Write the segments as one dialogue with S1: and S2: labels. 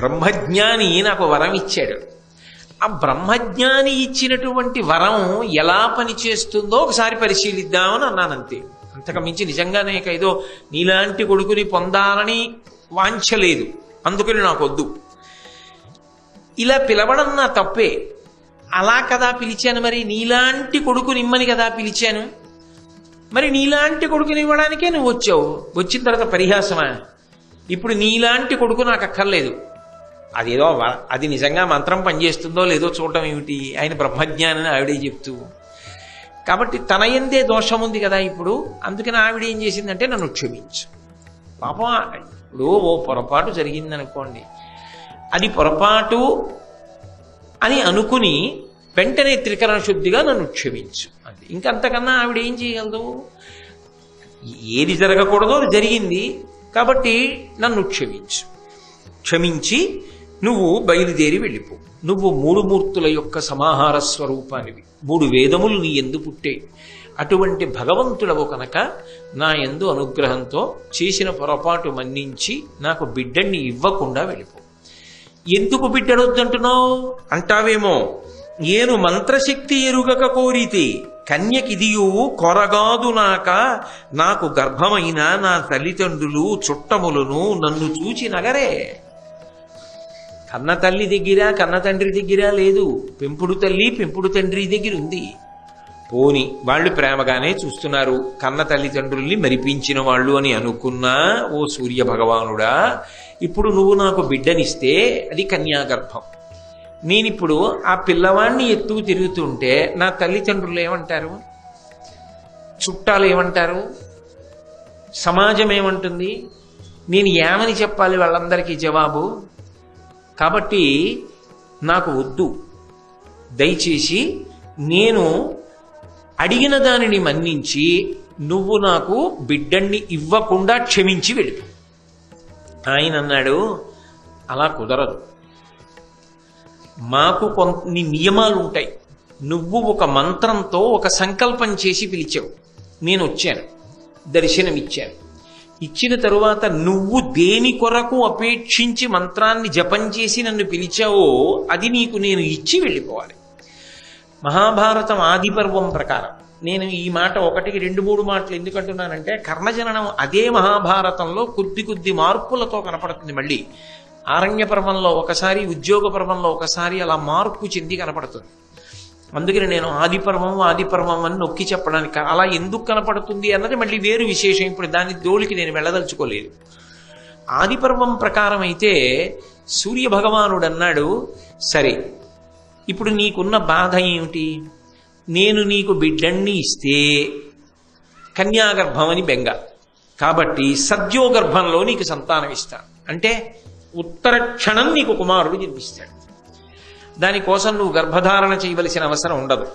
S1: బ్రహ్మజ్ఞాని నాకు వరం ఇచ్చాడు. ఆ బ్రహ్మజ్ఞాని ఇచ్చినటువంటి వరం ఎలా పనిచేస్తుందో ఒకసారి పరిశీలిద్దామని అన్నాను అంతే అంతకు మించి నిజంగానే ఏదో నీలాంటి కొడుకుని పొందాలని వాంఛలేదు అందుకని నాకు వద్దు ఇలా పిలవడం నా తప్పే. అలా కదా పిలిచాను మరి? నీలాంటి కొడుకుని ఇమ్మని కదా పిలిచాను? మరి నీలాంటి కొడుకుని ఇవ్వడానికే నువ్వు వచ్చావు. వచ్చిన తర్వాత పరిహాసమా? ఇప్పుడు నీలాంటి కొడుకు నాకు అక్కర్లేదు. అదేదో అది నిజంగా మంత్రం పనిచేస్తుందో లేదో చూడటం ఏమిటి? ఆయన బ్రహ్మజ్ఞానని ఆవిడే చెప్తూ. కాబట్టి తన ఎందే దోషం ఉంది కదా ఇప్పుడు. అందుకని ఆవిడ ఏం చేసిందంటే నన్ను క్షమించు. పాపం ఇప్పుడు ఓ పొరపాటు జరిగిందనుకోండి. అది పొరపాటు అని అనుకుని వెంటనే త్రికరణ శుద్ధిగా నన్ను క్షమించు అది. ఇంకంతకన్నా ఆవిడ ఏం చేయగలదు? ఏది జరగకూడదో అది జరిగింది. కాబట్టి నన్ను క్షమించు. క్షమించి నువ్వు బయలుదేరి వెళ్ళిపో. నువ్వు మూడు మూర్తుల యొక్క సమాహార స్వరూపానివి. మూడు వేదములు నీ ఎందు పుట్టే. అటువంటి భగవంతుడవు కనుక నా ఎందు అనుగ్రహంతో చేసిన పొరపాటు మన్నించి నాకు బిడ్డని ఇవ్వకుండా వెళ్ళిపో. ఎందుకు బిడ్డనొద్దంటున్నావు? అంటావేమో నేను మంత్రశక్తి ఎరుగక కోరితే కన్యకిదియు కొరగాదు నాక నాకు గర్భమైన నా తల్లిదండ్రులు చుట్టములను నన్ను చూచి నగరే. కన్న తల్లి దగ్గర కన్న తండ్రి దగ్గర లేదు. పెంపుడు తల్లి పెంపుడు తండ్రి దగ్గర ఉంది. పోని వాళ్ళు ప్రేమగానే చూస్తున్నారు. కన్న తల్లిదండ్రుల్ని మరిపించిన వాళ్ళు అని అనుకున్నా ఓ సూర్య భగవానుడా ఇప్పుడు నువ్వు నాకు బిడ్డనిస్తే అది కన్యాగర్భం. నేనిప్పుడు ఆ పిల్లవాణ్ణి ఎత్తుకు తిరుగుతుంటే నా తల్లిదండ్రులు ఏమంటారు? చుట్టాలు ఏమంటారు? సమాజం ఏమంటుంది? నేను ఏమని చెప్పాలి వాళ్ళందరికీ జవాబు? కాబట్టి నాకు వద్దు. దయచేసి నేను అడిగిన దానిని మన్నించి నువ్వు నాకు బిడ్డన్ని ఇవ్వకుండా క్షమించి వెళ్ళి. ఆయన అన్నాడు అలా కుదరదు. మాకు కొన్ని నియమాలు ఉంటాయి నువ్వు ఒక మంత్రంతో ఒక సంకల్పం చేసి పిలిచావు. నేను వచ్చాను. దర్శనమిచ్చాను. ఇచ్చిన తరువాత నువ్వు దేని కొరకు అపేక్షించి మంత్రాన్ని జపం చేసి నన్ను పిలిచావో అది నీకు నేను ఇచ్చి వెళ్ళిపోవాలి. మహాభారతం ఆది పర్వం ప్రకారం. నేను ఈ మాట ఒకటికి రెండు మూడు మాటలు ఎందుకంటున్నానంటే కర్ణజననం అదే మహాభారతంలో కొద్ది కొద్ది మార్పులతో కనపడుతుంది మళ్ళీ. ఆరణ్య పర్వంలో ఒకసారి ఉద్యోగ పర్వంలో ఒకసారి అలా మార్పు చెంది కనపడుతుంది. అందుకని నేను ఆదిపర్వం ఆదిపర్వం అని నొక్కి చెప్పడానికి అలా ఎందుకు కనపడుతుంది అన్నది మళ్ళీ వేరు విశేషం. ఇప్పుడు దాని జోలికి నేను వెళ్ళదలుచుకోలేదు. ఆదిపర్వం ప్రకారం అయితే సూర్య భగవానుడు అన్నాడు సరే ఇప్పుడు నీకున్న బాధ ఏమిటి? నేను నీకు బిడ్డన్ని ఇస్తే కన్యాగర్భం అని బెంగ. కాబట్టి సద్యోగర్భంలో నీకు సంతానం ఇస్తాను అంటే ఉత్తర క్షణం నీకు కుమారుడు జన్మిస్తాడు. దానికోసం నువ్వు గర్భధారణ చేయవలసిన అవసరం ఉండదు.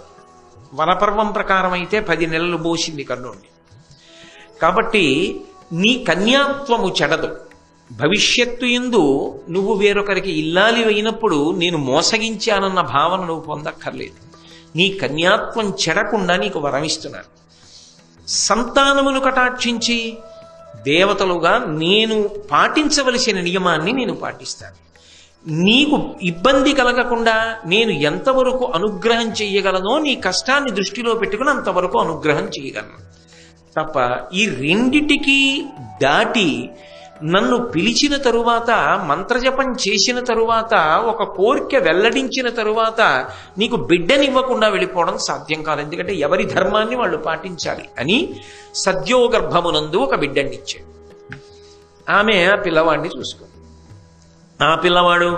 S1: వనపర్వం ప్రకారం అయితే పది నెలలు పోసింది కర్ణుడిని. కాబట్టి నీ కన్యాత్వము చెడదు. భవిష్యత్తు ఎందు నువ్వు వేరొకరికి ఇల్లాలి అయినప్పుడు నేను మోసగించానన్న భావన నువ్వు పొందక్కర్లేదు. నీ కన్యాత్వం చెడకుండా నీకు వరమిస్తున్నాను. సంతానమును కటాక్షించి దేవతలుగా నేను పాటించవలసిన నియమాన్ని నేను పాటిస్తాను. నీకు ఇబ్బంది కలగకుండా నేను ఎంతవరకు అనుగ్రహం చెయ్యగలనో నీ కష్టాన్ని దృష్టిలో పెట్టుకుని అంతవరకు అనుగ్రహం చేయగలను తప్ప ఈ రెండిటికి దాటి నన్ను పిలిచిన తరువాత మంత్రజపం చేసిన తరువాత ఒక కోరిక వెల్లడించిన తరువాత నీకు బిడ్డనివ్వకుండా వెళ్ళిపోవడం సాధ్యం కాదు. ఎందుకంటే ఎవరి ధర్మాన్ని వాళ్ళు పాటించాలి అని సద్యోగర్భమునందు ఒక బిడ్డనిచ్చాడు. ఆమె ఆ పిల్లవాడిని చూసుకుంది. ఆ పిల్లవాడు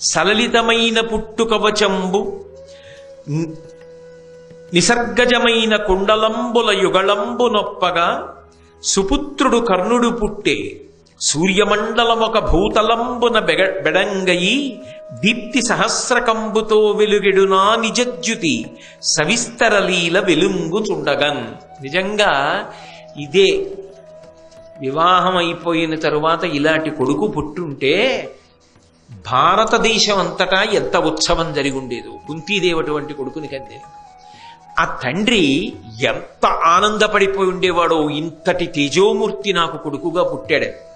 S1: సలలితమైన పుట్టుకవచంబు నిసర్గజమైన కుండలంబుల యుగళంబు నొప్పగా సుపుత్రుడు కర్ణుడు పుట్టే సూర్యమండలమొక భూతలంబున బెగ బెడంగయి దీప్తి సహస్రకంబుతో వెలుగెడునా నిజజ్యుతి సవిస్తరలీల వెలుంగుచుండగన్. నిజంగా ఇదే వివాహం అయిపోయిన తరువాత ఇలాంటి కొడుకు పుట్టుంటే భారతదేశం అంతటా ఎంత ఉత్సవం జరిగి ఉండేదో కుంతీదేవి కొడుకుని కంటే. ఆ తండ్రి ఎంత ఆనందపడిపోయి ఉండేవాడో ఇంతటి తేజోమూర్తి నాకు కొడుకుగా పుట్టాడు.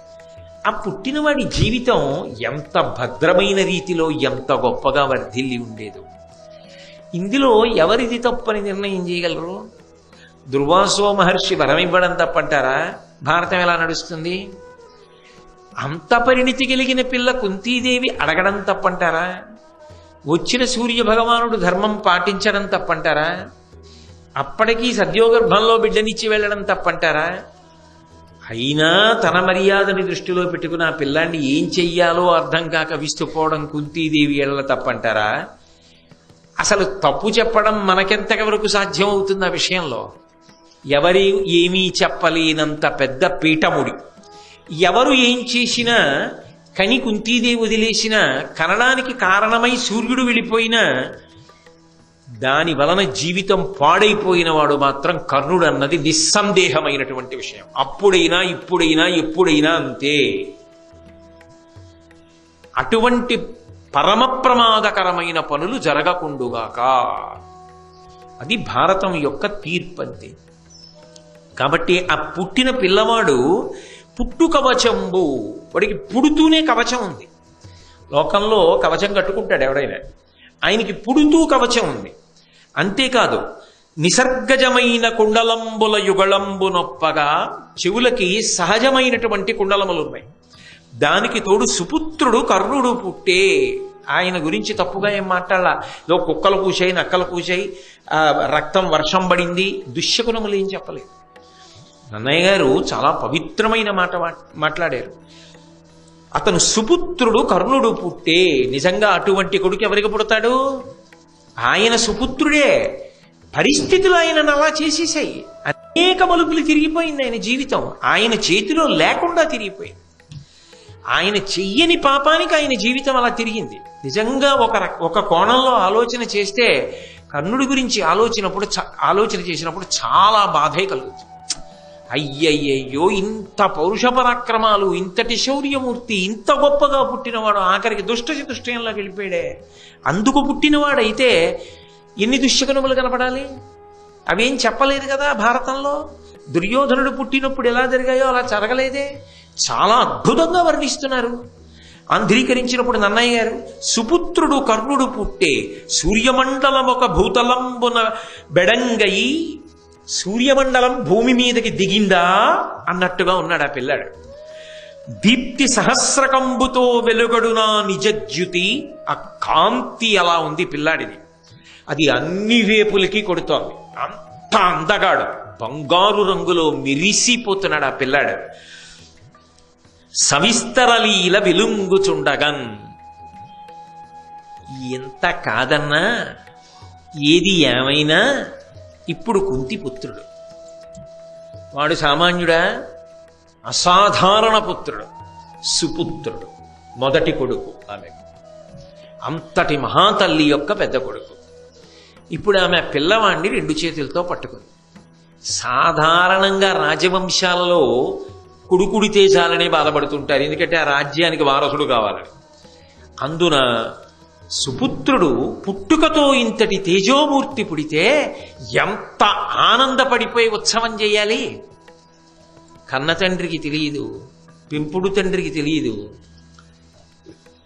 S1: ఆ పుట్టినవాడి జీవితం ఎంత భద్రమైన రీతిలో ఎంత గొప్పగా వర్ధిల్లి ఉండేదో. ఇందులో ఎవరిది తప్పని నిర్ణయం చేయగలరు? దుర్వాసో మహర్షి వరం ఇవ్వడం తప్పంటారా? భారతం ఎలా నడుస్తుంది? అంత పరిణితి కలిగిన పిల్ల కుంతీదేవి అడగడం తప్పంటారా? వచ్చిన సూర్య భగవానుడు ధర్మం పాటించడం తప్పంటారా? అప్పటికీ సద్యోగర్భంలో బిడ్డనిచ్చి వెళ్ళడం తప్పంటారా? అయినా తన మర్యాదని దృష్టిలో పెట్టుకుని ఆ పిల్లాన్ని ఏం చెయ్యాలో అర్థం కాక విస్తుపోవడం కుంతీదేవి ఎళ్ళ తప్పంటారా? అసలు తప్పు చెప్పడం మనకెంత వరకు సాధ్యం అవుతుంది ఆ విషయంలో? ఎవరి ఏమీ చెప్పలేనంత పెద్ద పీఠముడి. ఎవరు ఏం చేసినా కని కుంతీదేవి వదిలేసిన కనడానికి కారణమై సూర్యుడు వెళ్ళిపోయినా దాని వలన జీవితం పాడైపోయిన వాడు మాత్రం కర్ణుడు అన్నది నిస్సందేహమైనటువంటి విషయం. అప్పుడైనా ఇప్పుడైనా ఎప్పుడైనా అంతే. అటువంటి పరమ ప్రమాదకరమైన పనులు జరగకుండుగాక. అది భారతం యొక్క తీర్పు అంతే కాబట్టి ఆ పుట్టిన పిల్లవాడు పుట్టు కవచంబు వాడికి పుడుతూనే కవచం ఉంది. లోకంలో కవచం కట్టుకుంటాడు ఎవడైనా. ఆయనకి పుడుతూ కవచం ఉంది. అంతేకాదు నిసర్గజమైన కుండలంబుల యుగళంబు నొప్పగా చెవులకి సహజమైనటువంటి కుండలములు ఉన్నాయి దానికి తోడు సుపుత్రుడు కర్ణుడు పుట్టే. ఆయన గురించి తప్పుగా ఏం మాట్లాడాల? ఏదో కుక్కలు కూసాయి నక్కలు కూసాయి రక్తం వర్షం పడింది. దుశ్శకునములు ఏం చెప్పలేదు. నన్నయ్య గారు చాలా పవిత్రమైన మాట మాట్లాడారు. అతను సుపుత్రుడు కర్ణుడు పుట్టే నిజంగా అటువంటి కొడుకు ఎవరికి పుడతాడు? ఆయన సుపుత్రుడే. పరిస్థితులు ఆయన అలా చేసేసాయి అనేక మలుపులు తిరిగిపోయింది ఆయన జీవితం. ఆయన చేతిలో లేకుండా తిరిగిపోయింది. ఆయన చెయ్యని పాపానికి ఆయన జీవితం అలా తిరిగింది. నిజంగా ఒక ఒక కోణంలో ఆలోచన చేస్తే కర్ణుడి గురించి ఆలోచనప్పుడు చ- ఆలోచన చేసినప్పుడు చాలా బాధే కలుగుతుంది. అయ్యయ్యయ్యో ఇంత పౌరుష పరాక్రమాలు ఇంతటి శౌర్యమూర్తి ఇంత గొప్పగా పుట్టినవాడు ఆఖరికి దుష్ట చతుష్టయంలోకి వెళ్ళిపోయాడే. అందుకు పుట్టినవాడైతే ఎన్ని దుశ్శకునములు కనపడాలి? అవేం చెప్పలేదు కదా భారతంలో? దుర్యోధనుడు పుట్టినప్పుడు ఎలా జరిగాయో అలా జరగలేదే. చాలా అద్భుతంగా వర్ణిస్తున్నారు. అంధ్రీకరించినప్పుడు నన్నయ్య గారు సుపుత్రుడు కర్ణుడు పుట్టే సూర్యమండలం ఒక భూతలంబున బెడంగయి సూర్యమండలం భూమి మీదకి దిగిందా అన్నట్టుగా ఉన్నాడు ఆ పిల్లాడు. దీప్తి సహస్రకంబుతో వెలుగడునా నిజజ్యుతి ఆ కాంతి అలా ఉంది పిల్లాడిది. అది అన్ని వేపులకి కొడుతోంది. అంత అందగాడు బంగారు రంగులో మిరిసిపోతున్నాడు ఆ పిల్లాడు. సవిస్తరలీల వెలుంగుచుండగన్. ఎంత కాదన్నా ఏది ఏమైనా ఇప్పుడు కుంతి పుత్రుడు వాడు సామాన్యుడా? అసాధారణ పుత్రుడు. సుపుత్రుడు. మొదటి కొడుకు ఆమె. అంతటి మహాతల్లి యొక్క పెద్ద కొడుకు. ఇప్పుడు ఆమె పిల్లవాణ్ణి రెండు చేతులతో పట్టుకుంది. సాధారణంగా రాజవంశాలలో కుడుకుడితే చాలనే బాధపడుతుంటారు. ఎందుకంటే ఆ రాజ్యానికి వారసుడు కావాలని. అందున సుపుత్రుడు పుట్టుకతో ఇంతటి తేజోమూర్తి పుడితే ఎంత ఆనందపడిపోయి ఉత్సవం చేయాలి? కన్న తండ్రికి తెలియదు పెంపుడు తండ్రికి తెలియదు.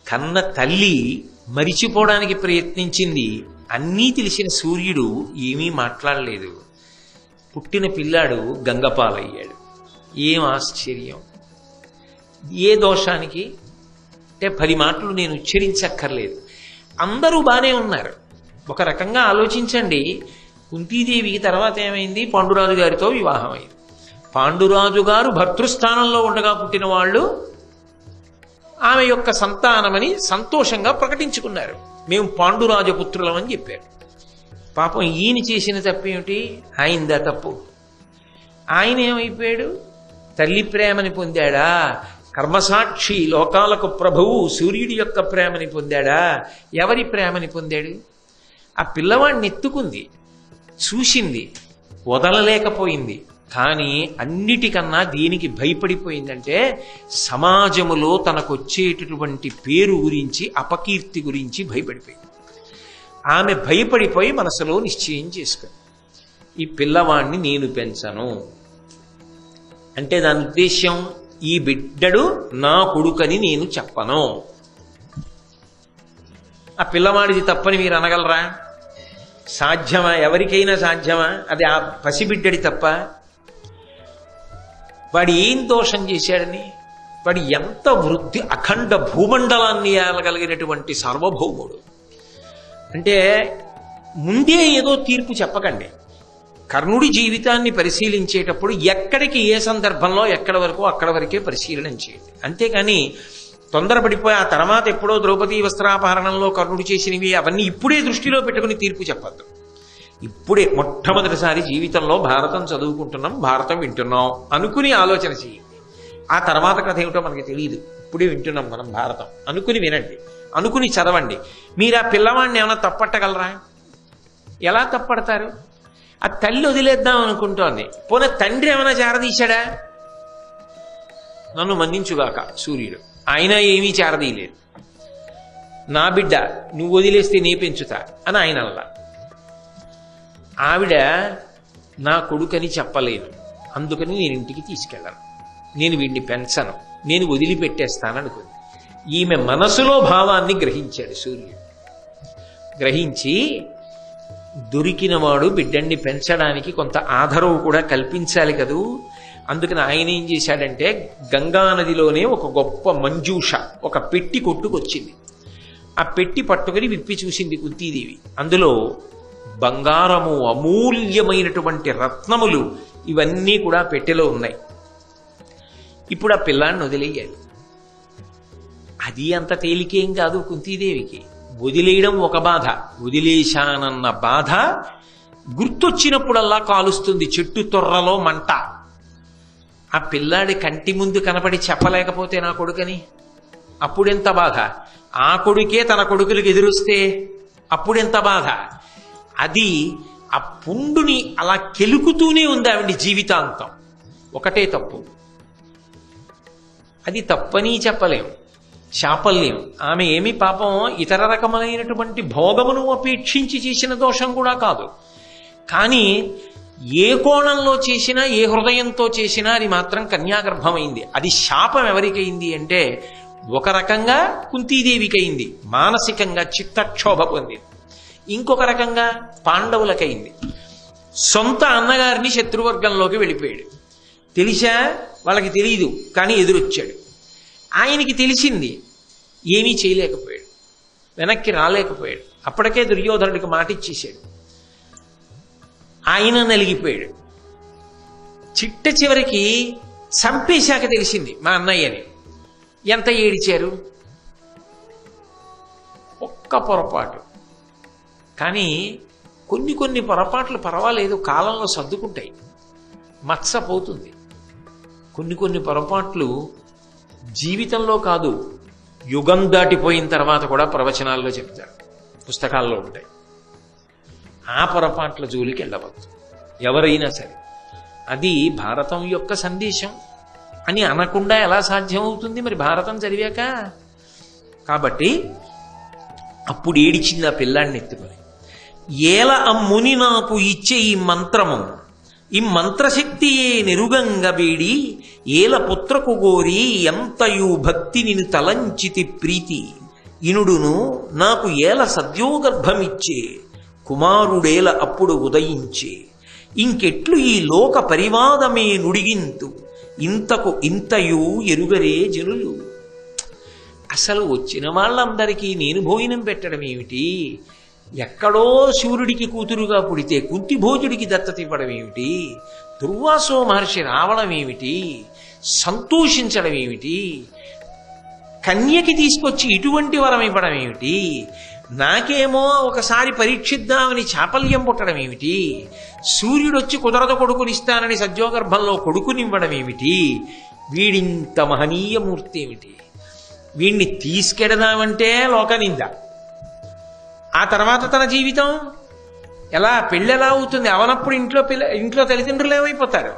S1: కన్న తల్లి మరిచిపోవడానికి ప్రయత్నించింది అన్నీ తెలిసిన సూర్యుడు ఏమీ మాట్లాడలేదు. పుట్టిన పిల్లాడు గంగపాలయ్యాడు. ఏం ఆశ్చర్యం. ఏ దోషానికి? అంటే పది మాటలు నేను ఉచ్చరించక్కర్లేదు. అందరూ బాగానే ఉన్నారు. ఒక రకంగా ఆలోచించండి. కుంతీదేవికి తర్వాత ఏమైంది? పాండురాజు గారితో వివాహం అయింది పాండురాజు గారు భర్తృస్థానంలో ఉండగా పుట్టిన వాళ్ళు ఆమె యొక్క సంతానమని సంతోషంగా ప్రకటించుకున్నారు. మేము పాండురాజు అని చెప్పారు. పాపం ఈయన చేసిన తప్పేమిటి? ఆయనదా తప్పు. ఆయన ఏమైపోయాడు? తల్లి ప్రేమని పొందాడా? కర్మసాక్షి లోకాలకు ప్రభువు సూర్యుడి యొక్క ప్రేమని పొందాడా? ఎవరి ప్రేమని పొందాడు? ఆ పిల్లవాడిని ఎత్తుకుంది చూసింది వదలలేకపోయింది. కానీ అన్నిటికన్నా దేనికి భయపడిపోయిందంటే సమాజములో తనకొచ్చేటటువంటి పేరు గురించి అపకీర్తి గురించి భయపడిపోయింది. ఆమె భయపడిపోయి మనసులో నిశ్చయం చేసుకుంది. ఈ పిల్లవాణ్ణి నేను పెంచను. అంటే దాని ఉద్దేశ్యం ఈ బిడ్డడు నా కొడుకని నేను చెప్పను. ఆ పిల్లవాడిది తప్పని మీరు అనగలరా? సాధ్యమా? ఎవరికైనా సాధ్యమా? అది ఆ పసిబిడ్డడి తప్ప. వాడు ఏం దోషం చేశాడని? వాడు ఎంత వృద్ధి అఖండ భూమండలాన్ని ఏలగలిగినటువంటి సార్వభౌముడు. అంటే ముందే ఏదో తీర్పు చెప్పకండి. కర్ణుడి జీవితాన్ని పరిశీలించేటప్పుడు ఎక్కడికి ఏ సందర్భంలో ఎక్కడ వరకు అక్కడ వరకే పరిశీలన చేయండి. అంతేకాని తొందరపడిపోయి ఆ తర్వాత ఎప్పుడో ద్రౌపదీ వస్త్రాపహరణంలో కర్ణుడు చేసినవి అవన్నీ ఇప్పుడే దృష్టిలో పెట్టుకుని తీర్పు చెప్పద్దు. ఇప్పుడే మొట్టమొదటిసారి జీవితంలో భారతం చదువుకుంటున్నాం భారతం వింటున్నాం అనుకుని ఆలోచన చేయండి. ఆ తర్వాత కథ ఏమిటో మనకి తెలియదు ఇప్పుడే వింటున్నాం మనం భారతం. అనుకుని వినండి. అనుకుని చదవండి. మీరు ఆ పిల్లవాడిని ఏమైనా తప్పట్టగలరా? ఎలా తప్పడతారు? ఆ తల్లి వదిలేద్దాం అనుకుంటోంది. పోనీ తండ్రి ఏమైనా చేరదీశాడా? నన్ను మన్నించుగాక సూర్యుడు. ఆయన ఏమీ చేరదీయలేదు. నా బిడ్డ నువ్వు వదిలేస్తే నీ పెంచుతా అని ఆయన అల్లా ఆవిడ నా కొడుకని చెప్పలేను అందుకని నేను ఇంటికి తీసుకెళ్ళను. నేను వీడిని పెంచను. నేను వదిలిపెట్టేస్తాను అనుకుంది ఈమె మనసులో భావాన్ని గ్రహించాడు సూర్యుడు. గ్రహించి దొరికినవాడు బిడ్డన్ని పెంచడానికి కొంత ఆధారం కూడా కల్పించాలి కదూ? అందుకని ఆయన ఏం చేశాడంటే గంగా నదిలోనే ఒక గొప్ప మంజూష ఒక పెట్టి కొట్టుకొచ్చింది. ఆ పెట్టి పట్టుకుని విప్పి చూసింది కుంతీదేవి. అందులో బంగారము అమూల్యమైనటువంటి రత్నములు ఇవన్నీ కూడా పెట్టెలో ఉన్నాయి. ఇప్పుడు ఆ పిల్లాన్ని వదిలేయాలి. అది అంత తేలికేం కాదు కుంతీదేవికి. వదిలేయడం ఒక బాధ. వదిలేశానన్న బాధ గుర్తొచ్చినప్పుడల్లా కాలుస్తుంది చెట్టు తొర్రలో మంట. ఆ పిల్లాడి కంటి ముందు కనపడి చెప్పలేకపోతే నా కొడుకని? అప్పుడెంత బాధ? ఆ కొడుకే తన కొడుకులకు ఎదురొస్తే అప్పుడెంత బాధ? అది ఆ పుండుని అలా కెలుకుతూనే ఉంది ఆవిడ జీవితాంతం. ఒకటే తప్పు. అది తప్పని చెప్పలేం. శాపల్యం. ఆమె ఏమి పాపం ఇతర రకములైనటువంటి భోగమును అపేక్షించి చేసిన దోషం కూడా కాదు. కానీ ఏ కోణంలో చేసినా ఏ హృదయంతో చేసినా అది మాత్రం కన్యాగర్భమైంది. అది శాపం ఎవరికైంది అంటే ఒక రకంగా కుంతీదేవికైంది. మానసికంగా చిత్తక్షోభ పొందింది. ఇంకొక రకంగా పాండవులకైంది. సొంత అన్నగారిని శత్రువర్గంలోకి వెళ్ళిపోయాడు. తెలిసా? వాళ్ళకి తెలియదు కానీ ఎదురొచ్చాడు. ఆయనకి తెలిసింది ఏమీ చేయలేకపోయాడు వెనక్కి రాలేకపోయాడు అప్పటికే దుర్యోధనుడికి మాట ఇచ్చేశాడు ఆయన నలిగిపోయాడు. చిట్ట చివరికి చంపేశాక తెలిసింది మా అన్నయ్యని. ఎంత ఏడిచారు? ఒక్క పొరపాటు. కానీ కొన్ని కొన్ని పొరపాట్లు పర్వాలేదు కాలంలో సర్దుకుంటాయి మత్స పోతుంది కొన్ని కొన్ని పొరపాట్లు జీవితంలో కాదు యుగం దాటిపోయిన తర్వాత కూడా ప్రవచనాల్లో చెప్తారు. పుస్తకాల్లో ఉంటాయి. ఆ పొరపాట్ల జోలికి వెళ్ళవద్దు. ఎవరైనా సరే. అది భారతం యొక్క సందేశం. అని అనకుండా ఎలా సాధ్యమవుతుంది? మరి భారతం చదివాక? కాబట్టి అప్పుడు ఏడిచింది ఆ పిల్లాడిని ఎత్తుకొని. ఏల అమ్ముని నాకు ఇచ్చే ఈ మంత్రము ఈ మంత్రశక్తియే నిరుగంగ వేడి ఏల పుత్రకు గోరి ఎంతయు భక్తి నిన్ను తలంచితి ప్రీతి. ఇనుడును నాకు ఏల సద్యోగర్భమిచ్చే కుమారుడేల అప్పుడు ఉదయించే. ఇంకెట్లు ఈ లోక పరివాదమే నుడిగింతు ఇంతకు ఇంతయు ఎరుగరే జనులు. అసలు వచ్చిన వాళ్ళందరికీ నేను భోజనం పెట్టడం ఏమిటి? ఎక్కడో సూర్యుడికి కూతురుగా పుడితే కుంతి భోజుడికి దత్తత ఇవ్వడం ఏమిటి? దుర్వాసో మహర్షి రావడం ఏమిటి? సంతోషించడం ఏమిటి? కన్యకి తీసుకొచ్చి ఇటువంటి వరం ఇవ్వడం ఏమిటి? నాకేమో ఒకసారి పరీక్షిద్దామని చాపల్యం పుట్టడం ఏమిటి? సూర్యుడొచ్చి కుదరద కొడుకునిస్తానని సద్యోగర్భంలో కొడుకునివ్వడం ఏమిటి? వీడింత మహనీయ మూర్తి ఏమిటి? వీణ్ణి తీసుకెడదామంటే లోకనింద. ఆ తర్వాత తన జీవితం? ఎలా పెళ్ళి ఎలా అవుతుంది? అవనప్పుడు ఇంట్లో పిల్ల ఇంట్లో తల్లిదండ్రులు ఏమైపోతారు?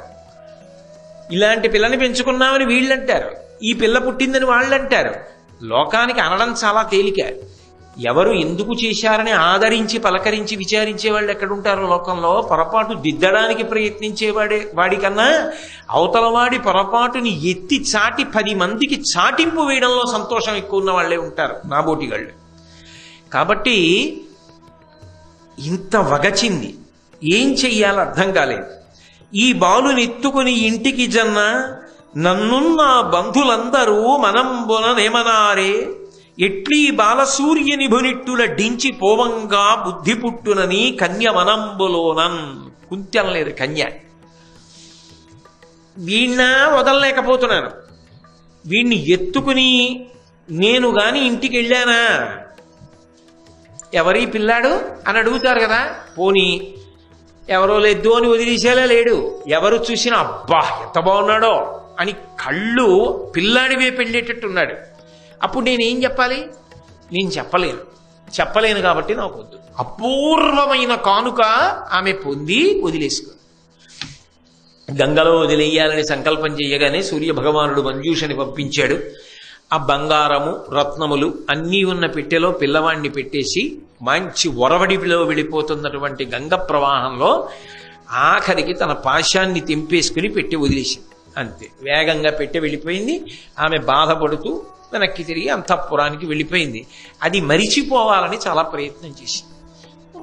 S1: ఇలాంటి పిల్లని పెంచుకున్నామని వీళ్ళు అంటారు ఈ పిల్ల పుట్టిందని వాళ్ళు అంటారు లోకానికి అనడం చాలా తేలిక. ఎవరు ఎందుకు చేశారని ఆదరించి పలకరించి విచారించే వాళ్ళు ఎక్కడుంటారు లోకంలో? పొరపాటు దిద్దడానికి ప్రయత్నించేవాడే వాడికన్నా అవతలవాడి పొరపాటుని ఎత్తి చాటి పది మందికి చాటింపు వేయడంలో సంతోషం ఎక్కువ ఉన్న వాళ్ళే ఉంటారు నాబోటి వాళ్ళు. కాబట్టి ఇంత వగచింది. ఏం చెయ్యాలో అర్థం కాలేదు. ఈ బాలునెత్తుకుని ఇంటికి జన్న నన్నున్న బంధులందరూ మనంబుననేమనారే ఎట్లీ బాలసూర్యని భునిట్టుల డించి పోవంగా బుద్ధి పుట్టునని కన్య మనంబులోనన్. కుంత్యం లేదు కన్య. వీణ్ణ వదలలేకపోతున్నాను. వీణ్ణి ఎత్తుకుని నేను గాని ఇంటికి వెళ్ళానా ఎవరి పిల్లాడు అని అడుగుతారు కదా? పోనీ ఎవరో లేదు అని వదిలేసేలా లేడు. ఎవరు చూసినా అబ్బా ఎంత బాగున్నాడో అని కళ్ళు పిల్లాడి వైపు వెళ్ళేటట్టున్నాడు అప్పుడు నేనేం చెప్పాలి? నేను చెప్పలేను. చెప్పలేను కాబట్టి నాకు వద్దు అపూర్వమైన కానుక ఆమె పొంది వదిలేసుకుంది గంగలో వదిలేయాలని సంకల్పం చేయగానే సూర్య భగవానుడు మంజూషని పంపించాడు. ఆ బంగారము రత్నములు అన్నీ ఉన్న పెట్టెలో పిల్లవాడిని పెట్టేసి మంచి ఒరవడిలో వెళ్ళిపోతున్నటువంటి గంగ ప్రవాహంలో ఆఖరికి తన పాశాన్ని తెంపేసుకుని పెట్టి వదిలేసింది. అంతే. వేగంగా పెట్టి వెళ్ళిపోయింది. ఆమె బాధపడుతూ వెనక్కి తిరిగి అంతఃపురానికి వెళ్ళిపోయింది. అది మరిచిపోవాలని చాలా ప్రయత్నం చేసింది.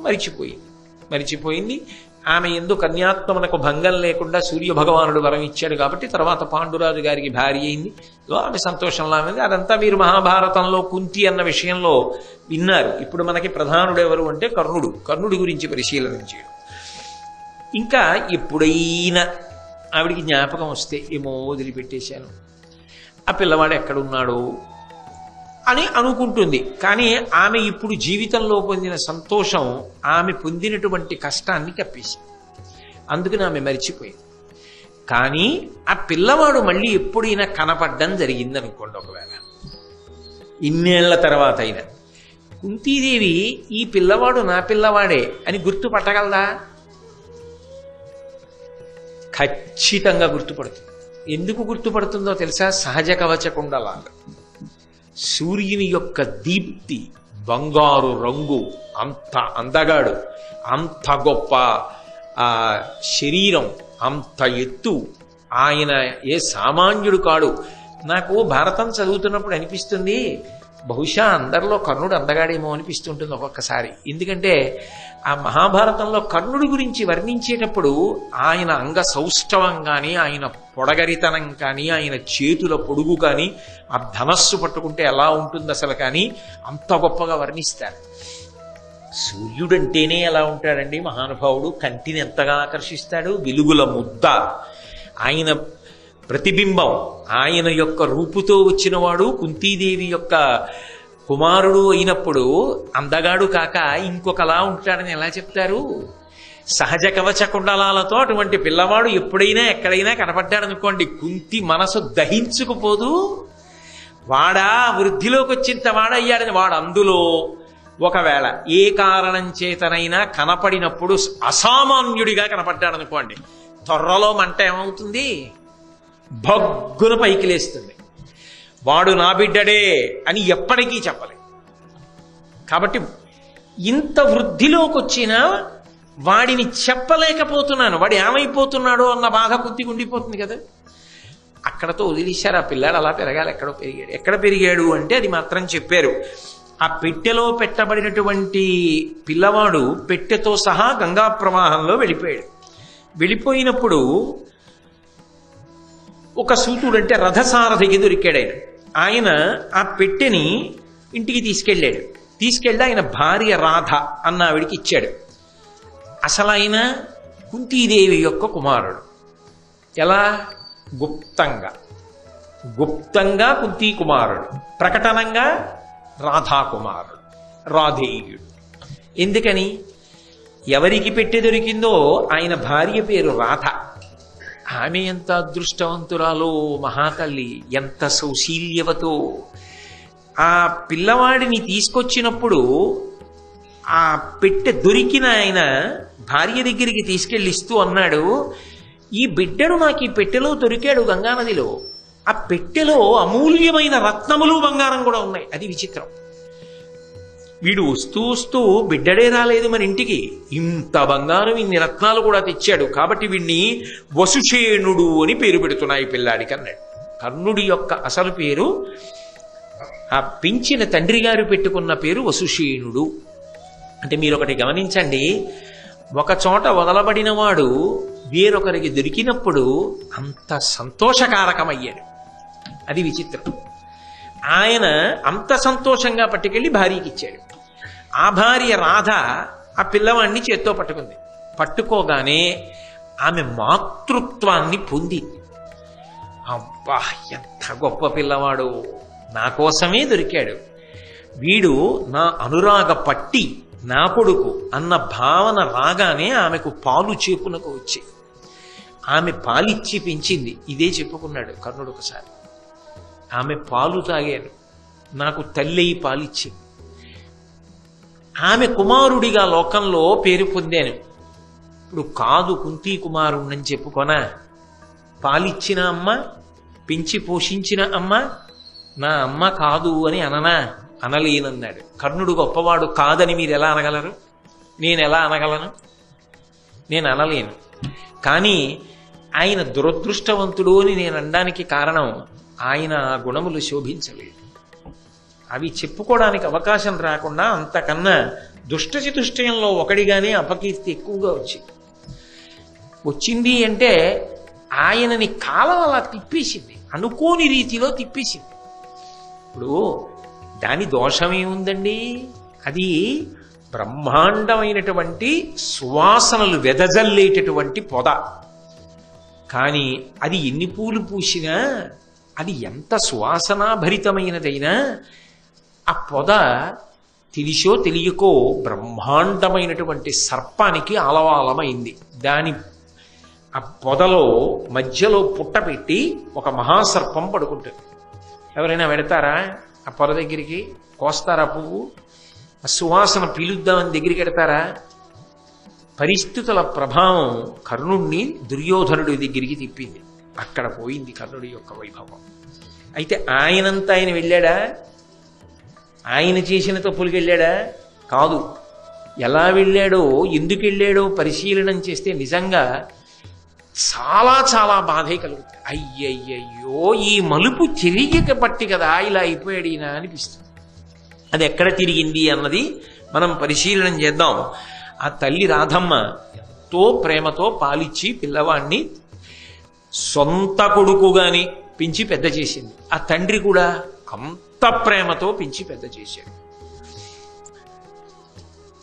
S1: మరిచిపోయింది. మరిచిపోయింది. ఆమె ఎందు కన్యాత్మనకు భంగం లేకుండా సూర్య భగవానుడు వరం ఇచ్చాడు కాబట్టి తర్వాత పాండురాజు గారికి భార్య అయింది. ఆమె సంతోషంలా ఉంది అదంతా మీరు మహాభారతంలో కుంతి అన్న విషయంలో విన్నారు. ఇప్పుడు మనకి ప్రధానుడు ఎవరు అంటే కర్ణుడు. కర్ణుడి గురించి పరిశీలన చేయడం. ఇంకా ఎప్పుడైనా ఆవిడికి జ్ఞాపకం వస్తే ఏమో వదిలిపెట్టేశాను. ఆ పిల్లవాడు ఎక్కడున్నాడు అని అనుకుంటుంది. కానీ ఆమె ఇప్పుడు జీవితంలో పొందిన సంతోషం ఆమె పొందినటువంటి కష్టాన్ని తప్పేసి అందుకని ఆమె మరిచిపోయింది. కానీ ఆ పిల్లవాడు మళ్ళీ ఎప్పుడైనా కనపడ్డం జరిగింది అనుకోండి ఒకవేళ. ఇన్నేళ్ళ తర్వాత అయినా. కుంతీదేవి ఈ పిల్లవాడు నా పిల్లవాడే అని గుర్తుపట్టగలదా? ఖచ్చితంగా గుర్తుపడుతుంది. ఎందుకు గుర్తుపడుతుందో తెలుసా? సహజ కవచకుండలాగా. సూర్యుని యొక్క దీప్తి బంగారు రంగు అంత అందగాడు అంత గొప్ప శరీరం అంత ఎత్తు. ఆయన ఏ సామాన్యుడు కాడు. నాకు భారతం చదువుతున్నప్పుడు అనిపిస్తుంది బహుశా అందరిలో కర్ణుడు అందగాడేమో అనిపిస్తుంటుంది ఒక్కొక్కసారి. ఎందుకంటే ఆ మహాభారతంలో కర్ణుడి గురించి వర్ణించేటప్పుడు ఆయన అంగ సౌష్ఠవం కానీ ఆయన పొడగరితనం కానీ ఆయన చేతుల పొడుగు కానీ ఆ ధనస్సు పట్టుకుంటే ఎలా ఉంటుంది అసలు కానీ అంత గొప్పగా వర్ణిస్తారు. సూర్యుడంటేనే ఎలా ఉంటాడండి మహానుభావుడు? కంటిని ఎంతగా ఆకర్షిస్తాడు? వెలుగుల ముద్ద. ఆయన ప్రతిబింబం. ఆయన యొక్క రూపుతో వచ్చినవాడు కుంతీదేవి యొక్క కుమారుడు అయినప్పుడు అందగాడు కాక ఇంకొకలా ఉంటాడని ఎలా చెప్తారు? సహజ కవచ కుండలాలతో అటువంటి పిల్లవాడు ఎప్పుడైనా ఎక్కడైనా కనపడ్డాడనుకోండి కుంతి మనసు దహించుకుపోదు. వాడా వృద్ధిలోకి వచ్చింత వాడయ్యాడని వాడు అందులో ఒకవేళ ఏ కారణం చేతనైనా కనపడినప్పుడు అసామాన్యుడిగా కనపడ్డాడనుకోండి త్వరలో మంట ఏమవుతుంది? భగ్గున పైకి లేస్తుంది వాడు నా బిడ్డడే అని ఎప్పటికీ చెప్పలేదు కాబట్టి ఇంత వృద్ధిలోకి వచ్చినా వాడిని చెప్పలేకపోతున్నాను. వాడు ఏమైపోతున్నాడో అన్న బాధ కొద్ది ఉండిపోతుంది కదా. అక్కడతో వదిలేశారు ఆ పిల్లాడు అలా పెరగాలి. ఎక్కడో పెరిగాడు. ఎక్కడ పెరిగాడు అంటే అది మాత్రం చెప్పారు. ఆ పెట్టెలో పెట్టబడినటువంటి పిల్లవాడు పెట్టెతో సహా గంగా ప్రవాహంలో వెళ్ళిపోయాడు. వెళ్ళిపోయినప్పుడు ఒక సూతుడు అంటే రథసారథికి దొరికాడు ఆయన. ఆయన ఆ పెట్టెని ఇంటికి తీసుకెళ్ళాడు. తీసుకెళ్ళి ఆయన భార్య రాధ అన్న ఆవిడికి ఇచ్చాడు. అసలు ఆయన కుంతీదేవి యొక్క కుమారుడు. ఎలా? గుప్తంగా. గుప్తంగా కుంతీ కుమారుడు ప్రకటనంగా రాధాకుమారుడు. రాధేయుడు. ఎందుకని? ఎవరికి పెట్టె దొరికిందో ఆయన భార్య పేరు రాధ. ఆమె ఎంత అదృష్టవంతురాలో మహాతల్లి ఎంత సౌశీల్యవతో. ఆ పిల్లవాడిని తీసుకొచ్చినప్పుడు ఆ పెట్టె దొరికిన ఆయన భార్య దగ్గరికి తీసుకెళ్ళి ఇస్తూ అన్నాడు ఈ బిడ్డడు నాకు ఈ పెట్టెలో దొరికాడు గంగానదిలో. ఆ పెట్టెలో అమూల్యమైన రత్నములు బంగారం కూడా ఉన్నాయి. అది విచిత్రం. వీడు వస్తూ వస్తూ బిడ్డడే రాలేదు మన ఇంటికి. ఇంత బంగారం ఇన్ని రత్నాలు కూడా తెచ్చాడు. కాబట్టి వీడిని వసుషేణుడు అని పేరు పెడుతున్నాయి పిల్లాడికి అన్నాడు. కర్ణుడి యొక్క అసలు పేరు ఆ పెంచిన తండ్రి గారు పెట్టుకున్న పేరు వసుషీణుడు అంటే మీరు ఒకటి గమనించండి ఒక చోట వదలబడినవాడు వేరొకరికి దొరికినప్పుడు అంత సంతోషకారకమయ్యాడు. అది విచిత్రం. ఆయన అంత సంతోషంగా పట్టుకెళ్ళి భార్యకి ఇచ్చాడు ఆ భార్య రాధ ఆ పిల్లవాడిని చేత్తో పట్టుకుంది. పట్టుకోగానే ఆమె మాతృత్వాన్ని పొందింది అబ్బా ఎంత గొప్ప పిల్లవాడు. నా కోసమే దొరికాడు. వీడు నా అనురాగ పట్టి నా కొడుకు అన్న భావన రాగానే ఆమెకు పాలు చేపునకు వచ్చి. ఆమె పాలిచ్చి పెంచింది. ఇదే చెప్పుకున్నాడు కర్ణుడు ఒకసారి. ఆమె పాలు తాగాను. నాకు తల్లి పాలిచ్చింది. ఆమె కుమారుడిగా లోకంలో పేరు పొందాను. ఇప్పుడు కాదు కుంతీ కుమారుణ్ణని చెప్పుకొనా. పాలిచ్చిన అమ్మ పెంచి పోషించిన అమ్మ నా అమ్మ కాదు అని అననా? అనలేనన్నాడు. కర్ణుడు గొప్పవాడు కాదని మీరు ఎలా అనగలరు? నేను ఎలా అనగలను? నేను అనలేను. కానీ ఆయన దురదృష్టవంతుడు అని నేను అనడానికి కారణం ఆయన ఆ గుణములు శోభించలేదు. అవి చెప్పుకోవడానికి అవకాశం రాకుండా అంతకన్నా దుష్టచతుష్టయంలో ఒకడిగానే అపకీర్తి ఎక్కువగా వచ్చింది. వచ్చింది అంటే ఆయనని కాలం అలా తిప్పేసింది. అనుకోని రీతిలో తిప్పేసింది. ఇప్పుడు దాని దోషమేముందండి? అది బ్రహ్మాండమైనటువంటి సువాసనలు వెదజల్లేటటువంటి పొద. కానీ అది ఎన్ని పూలు పూసినా అది ఎంత సువాసనాభరితమైనదైనా ఆ పొద తెలిసో తెలియకో బ్రహ్మాండమైనటువంటి సర్పానికి ఆలవాలమైంది. దాని ఆ పొదలో మధ్యలో పుట్ట పెట్టి ఒక మహాసర్పం పడుకుంటుంది. ఎవరైనా పెడతారా? ఆ పొద దగ్గరికి కోస్తారా పువ్వు? ఆ సువాసన పీలుద్దామని దగ్గరికి పెడతారా? పరిస్థితుల ప్రభావం కర్ణుణ్ణి దుర్యోధనుడి దగ్గరికి తిప్పింది. అక్కడ పోయింది కర్ణుడి యొక్క వైభవం. అయితే ఆయనంతా ఆయన వెళ్ళాడా? ఆయన చేసిన తప్పులకి వెళ్ళాడా కాదు. ఎలా వెళ్ళాడో ఎందుకు వెళ్ళాడో పరిశీలనం చేస్తే నిజంగా చాలా చాలా బాధే కలుగుతుంది. అయ్యయ్యయ్యో ఈ మలుపు తిరిగిక పట్టి కదా ఇలా అయిపోయాడు ఈయన అనిపిస్తుంది. అది ఎక్కడ తిరిగింది అన్నది మనం పరిశీలనం చేద్దాం. ఆ తల్లి రాధమ్మ ఎంతో ప్రేమతో పాలిచ్చి పిల్లవాణ్ణి సొంత కొడుకుగాని పెంచి పెద్ద చేసింది. ఆ తండ్రి కూడా అంత ప్రేమతో పెంచి పెద్ద చేశాడు.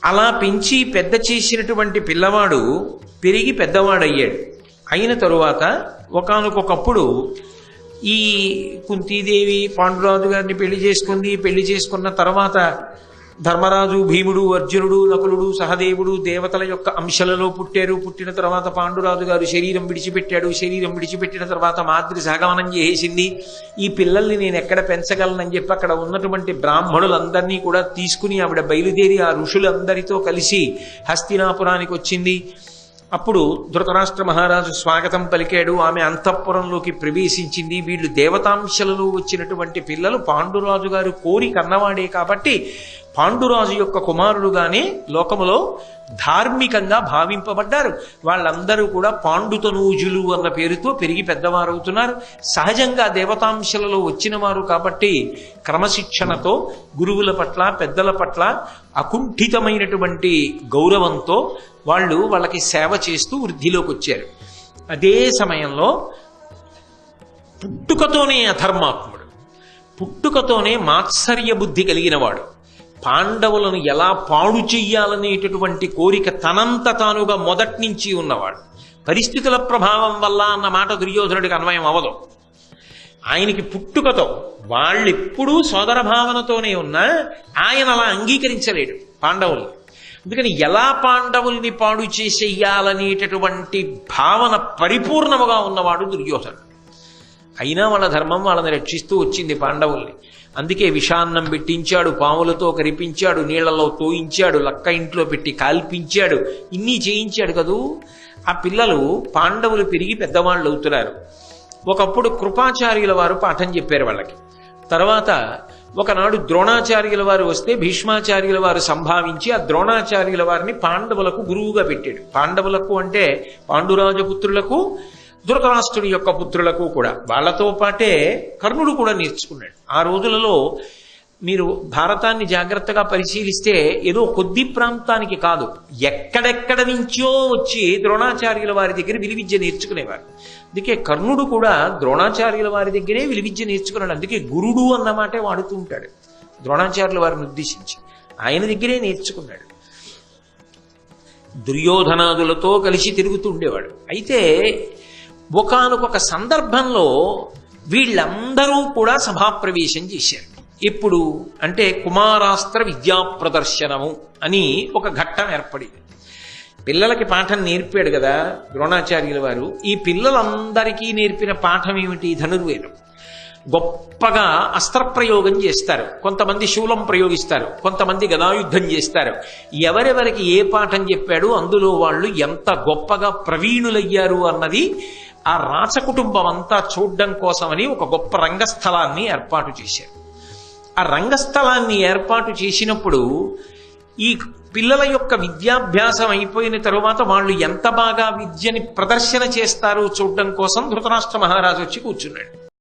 S1: అలా పెంచి పెద్ద చేసినటువంటి పిల్లవాడు పెరిగి పెద్దవాడయ్యాడు. అయిన తరువాత ఒకనకొకప్పుడు ఈ కుంతీదేవి పాండురాజు గారిని పెళ్ళి చేసుకుంది పెళ్ళి చేసుకున్న తర్వాత ధర్మరాజు భీముడు అర్జునుడు నకులుడు సహదేవుడు దేవతల యొక్క అంశలలో పుట్టారు. పుట్టిన తర్వాత పాండురాజు గారు శరీరం విడిచిపెట్టాడు. శరీరం విడిచిపెట్టిన తర్వాత మాద్రి సహగమనం చేసింది. ఈ పిల్లల్ని నేను ఎక్కడ పెంచగలనని చెప్పి అక్కడ ఉన్నటువంటి బ్రాహ్మణులందరినీ కూడా తీసుకుని ఆవిడ బయలుదేరి ఆ ఋషులందరితో కలిసి హస్తినాపురానికి వచ్చింది. అప్పుడు ధృతరాష్ట్ర మహారాజు స్వాగతం పలికాడు. ఆమె అంతఃపురంలోకి ప్రవేశించింది. వీళ్ళు దేవతాంశలలో వచ్చినటువంటి పిల్లలు పాండురాజు గారు కోరి కన్నవాడే కాబట్టి పాండురాజు యొక్క కుమారులుగానే లోకములో ధార్మికంగా భావింపబడ్డారు. వాళ్ళందరూ కూడా పాండుతనూజులు అన్న పేరుతో పెరిగి పెద్దవారవుతున్నారు. సహజంగా దేవతాంశలలో వచ్చిన వారు కాబట్టి క్రమశిక్షణతో గురువుల పట్ల పెద్దల పట్ల అకుంఠితమైనటువంటి గౌరవంతో వాళ్ళు వాళ్ళకి సేవ చేస్తూ వృద్ధిలోకి వచ్చారు అదే సమయంలో పుట్టుకతోనే అధర్మాత్ముడు పుట్టుకతోనే మాత్సర్య బుద్ధి కలిగినవాడు. పాండవులను ఎలా పాడు చెయ్యాలనేటటువంటి కోరిక తనంత తానుగా మొదటి నుంచి ఉన్నవాడు. పరిస్థితుల ప్రభావం వల్ల అన్న మాట దుర్యోధనుడికి అన్వయం అవ్వదు. ఆయనకి పుట్టుకతో వాళ్ళెప్పుడూ సోదర భావనతోనే ఉన్నా ఆయన అలా అంగీకరించలేడు పాండవుల్ని. అందుకని ఎలా పాండవుల్ని పాడు చేసేయాలనేటటువంటి భావన పరిపూర్ణముగా ఉన్నవాడు దుర్యోధనుడు. అయినా వాళ్ళ ధర్మం వాళ్ళని రక్షిస్తూ వచ్చింది పాండవుల్ని. అందుకే విషాన్నం పెట్టించాడు పాములతో కరిపించాడు నీళ్ళలో తోయించాడు లక్క ఇంట్లో పెట్టి కాల్పించాడు. ఇన్ని చేయించాడు కదూ? ఆ పిల్లలు పాండవులు పెరిగి పెద్దవాళ్ళు అవుతున్నారు. ఒకప్పుడు కృపాచార్యుల వారు పాఠం చెప్పారు వాళ్ళకి. తర్వాత ఒకనాడు ద్రోణాచార్యుల వారు వస్తే భీష్మాచార్యుల వారు సంభావించి ఆ ద్రోణాచార్యుల వారిని పాండవులకు గురువుగా పెట్టాడు. పాండవులకు అంటే పాండురాజపుత్రులకు ధృతరాష్ట్రుడి యొక్క పుత్రులకు కూడా. వాళ్ళతో పాటే కర్ణుడు కూడా నేర్చుకున్నాడు. ఆ రోజులలో మీరు భారతాన్ని జాగ్రత్తగా పరిశీలిస్తే ఏదో కొద్ది ప్రాంతానికి కాదు ఎక్కడెక్కడ నుంచో వచ్చి ద్రోణాచార్యుల వారి దగ్గర విలువిద్య నేర్చుకునేవారు. అందుకే కర్ణుడు కూడా ద్రోణాచార్యుల వారి దగ్గరే విలువిద్య నేర్చుకున్నాడు. అందుకే గురుడు అన్నమాటే వాడుతూ ఉంటాడు. ద్రోణాచార్యుల వారిని ఉద్దేశించి ఆయన దగ్గరే నేర్చుకున్నాడు. దుర్యోధనాదులతో కలిసి తిరుగుతూ ఉండేవాడు. అయితే ఒకానొక సందర్భంలో వీళ్ళందరూ కూడా సభాప్రవేశం చేశారు. ఎప్పుడు అంటే కుమారాస్త్ర విద్యా ప్రదర్శనము అని ఒక ఘట్టం ఏర్పడింది. పిల్లలకి పాఠం నేర్పాడు కదా ద్రోణాచార్యుల వారు. ఈ పిల్లలందరికీ నేర్పిన పాఠం ఏమిటి? ధనుర్వేదం. గొప్పగా అస్త్రప్రయోగం చేస్తారు. కొంతమంది శూలం ప్రయోగిస్తారు. కొంతమంది గదాయుద్ధం చేస్తారు. ఎవరెవరికి ఏ పాఠం చెప్పాడు అందులో వాళ్ళు ఎంత గొప్పగా ప్రవీణులయ్యారు అన్నది ఆ రాచ కుటుంబం అంతా చూడడం కోసమని ఒక గొప్ప రంగస్థలాన్ని ఏర్పాటు చేశారు. ఆ రంగస్థలాన్ని ఏర్పాటు చేసినప్పుడు ఈ పిల్లల యొక్క విద్యాభ్యాసం అయిపోయిన తరువాత వాళ్ళు ఎంత బాగా విద్యని ప్రదర్శన చేస్తారో చూడడం కోసం ధృతరాష్ట్ర మహారాజు వచ్చి కూర్చున్నాడు.